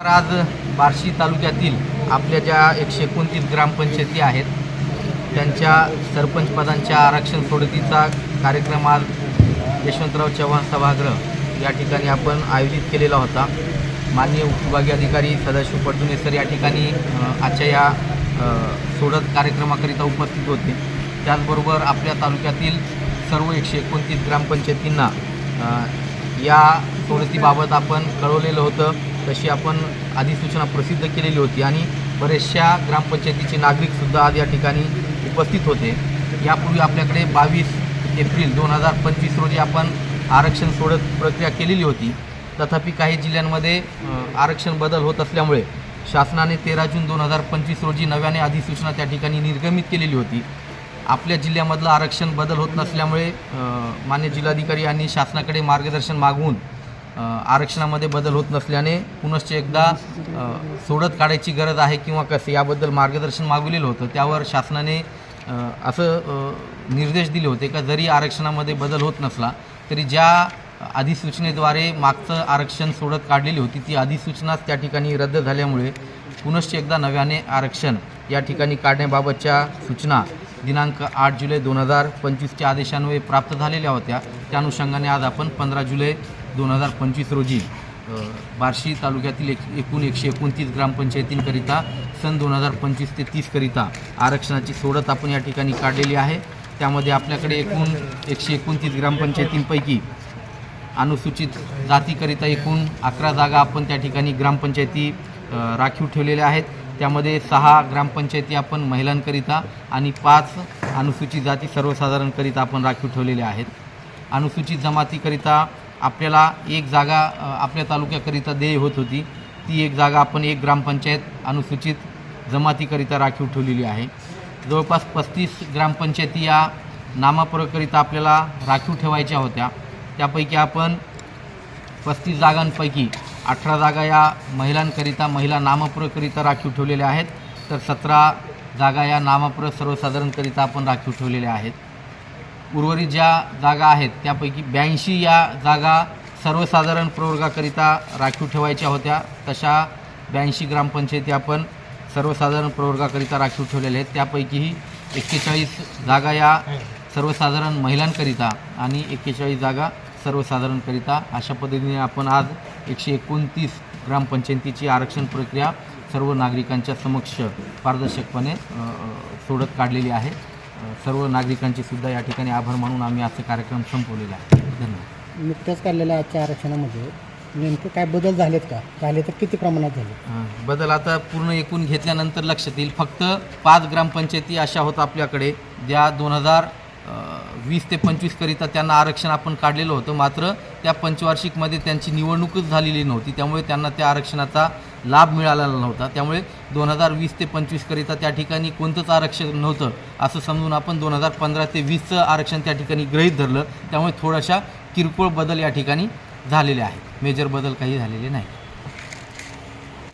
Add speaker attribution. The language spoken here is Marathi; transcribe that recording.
Speaker 1: तर आज बार्शी तालुक्यातील आपल्या ज्या एकशे एकोणतीस ग्रामपंचायती आहेत त्यांच्या सरपंच पदांच्या आरक्षण सोडतीचा कार्यक्रम आज यशवंतराव चव्हाण सभागृह या ठिकाणी आपण आयोजित केलेला होता. माननीय उपविभागीय अधिकारी सदाशिव पडजुने सर या ठिकाणी आजच्या या सोडत कार्यक्रमाकरिता उपस्थित होते. त्याचबरोबर आपल्या तालुक्यातील सर्व एकशे एकोणतीस ग्रामपंचायतींना या सोडतीबाबत आपण कळवलेलं होतं. तशी आपण अधिसूचना प्रसिद्ध केलेली होती आणि बरेचशा ग्रामपंचायतीचे नागरिकसुद्धा आज या ठिकाणी उपस्थित होते. यापूर्वी आपल्याकडे बावीस एप्रिल दोन हजार पंचवीस रोजी आपण आरक्षण सोडत प्रक्रिया केलेली होती. तथापि काही जिल्ह्यांमध्ये आरक्षण बदल होत असल्यामुळे शासनाने तेरा जून दोन हजार पंचवीस रोजी नव्याने अधिसूचना त्या ठिकाणी निर्गमित केलेली होती. आपल्या जिल्ह्यामधलं आरक्षण बदल होत नसल्यामुळे मान्य जिल्हाधिकारी यांनी शासनाकडे मार्गदर्शन मागवून आरक्षणामध्ये बदल होत नसल्याने पुनश्च एकदा सोडत काढायची गरज आहे किंवा कसे याबद्दल मार्गदर्शन मागवलेलं होतं त्यावर शासनाने असं निर्देश दिले होते का जरी आरक्षणामध्ये बदल होत नसला तरी ज्या अधिसूचनेद्वारे मागचं आरक्षण सोडत काढलेली होती ती अधिसूचनाच त्या ठिकाणी रद्द झाल्यामुळे पुनश्च एकदा नव्याने आरक्षण या ठिकाणी काढण्याबाबतच्या सूचना दिनांक आठ जुलै दोन हजार पंचवीसच्या आदेशान्वये प्राप्त झालेल्या होत्या. त्या अनुषंगाने आज आपण पंधरा जुलै दोन हजार पंचवीस रोजी बार्शी तालुक्यातील एक एकूण एकशे एकोणतीस ग्रामपंचायतींकरिता सन दोन हजार पंचवीस ते तीसकरिता आरक्षणाची सोडत आपण या ठिकाणी काढलेली आहे. त्यामध्ये आपल्याकडे एकूण एकशे एकोणतीस ग्रामपंचायतींपैकी अनुसूचित जातीकरिता एकूण अकरा जागा आपण त्या ठिकाणी ग्रामपंचायती राखीव ठेवलेल्या आहेत. त्यामध्ये सहा ग्रामपंचायती आपण महिलांकरिता आणि पाच अनुसूचित जाती सर्वसाधारणकरिता आपण राखीव ठेवलेल्या आहेत. अनुसूचित जमातीकरिता आपल्याला एक जागा आपल्या तालुक्याकरिता देय होत होती. ती एक जागा आपण एक ग्रामपंचायत अनुसूचित जमातीकरिता राखीव ठेवलेली आहे. जवळपास पस्तीस ग्रामपंचायती या नामापुरकरिता आपल्याला राखीव ठेवायच्या होत्या. त्यापैकी आपण पस्तीस जागांपैकी अठरा जागा या महिलांकरिता महिला नामपुरकरिता राखीव ठेवलेल्या आहेत. तर सतरा जागा या नामपुर सर्वसाधारणकरिता आपण राखीव ठेवलेल्या आहेत. उर्वरित ज्या जागा आहेत त्यापैकी ब्याऐंशी या जागा सर्वसाधारण प्रवर्गाकरिता राखीव ठेवायच्या होत्या. तशा ब्याऐंशी ग्रामपंचायती आपण सर्वसाधारण प्रवर्गाकरिता राखीव ठेवलेल्या आहेत. त्यापैकीही एक्केचाळीस जागा या सर्वसाधारण महिलांकरिता आणि एक्केचाळीस जागा सर्वसाधारणकरिता अशा पद्धतीने आपण आज एकशे एकोणतीस ग्रामपंचायतीची आरक्षण प्रक्रिया सर्व नागरिकांच्या समक्ष पारदर्शकपणे सोडत काढलेली आहे. सर्व नागरिकांचे सुद्धा या ठिकाणी आभार मानून आम्ही आजचा कार्यक्रम संपवलेला आहे. धन्यवाद.
Speaker 2: नुकत्याच काढलेल्या आजच्या आरक्षणामध्ये नेमके काय बदल झालेत का? झाले तर किती प्रमाणात झाले?
Speaker 1: हां, बदल आता पूर्ण एकूण घेतल्यानंतर लक्षात येईल. फक्त पाच ग्रामपंचायती अशा होत आपल्याकडे ज्या दोन हजार वीस ते पंचवीसकरिता त्यांना आरक्षण आपण काढलेलं होतं. मात्र त्या पंचवार्षिकमध्ये त्यांची निवडणूकच झालेली नव्हती. त्यामुळे त्यांना त्या आरक्षणाचा लाभ मिळालेला नव्हता. त्यामुळे दोन हजार वीस ते पंचवीसकरिता त्या ठिकाणी कोणतंच आरक्षण नव्हतं असं समजून आपण दोन हजार पंधरा ते वीसचं आरक्षण त्या ठिकाणी गृहीत धरलं. त्यामुळे थोड्याशा किरकोळ बदल या ठिकाणी झालेले आहेत. मेजर बदल काही झालेले नाही.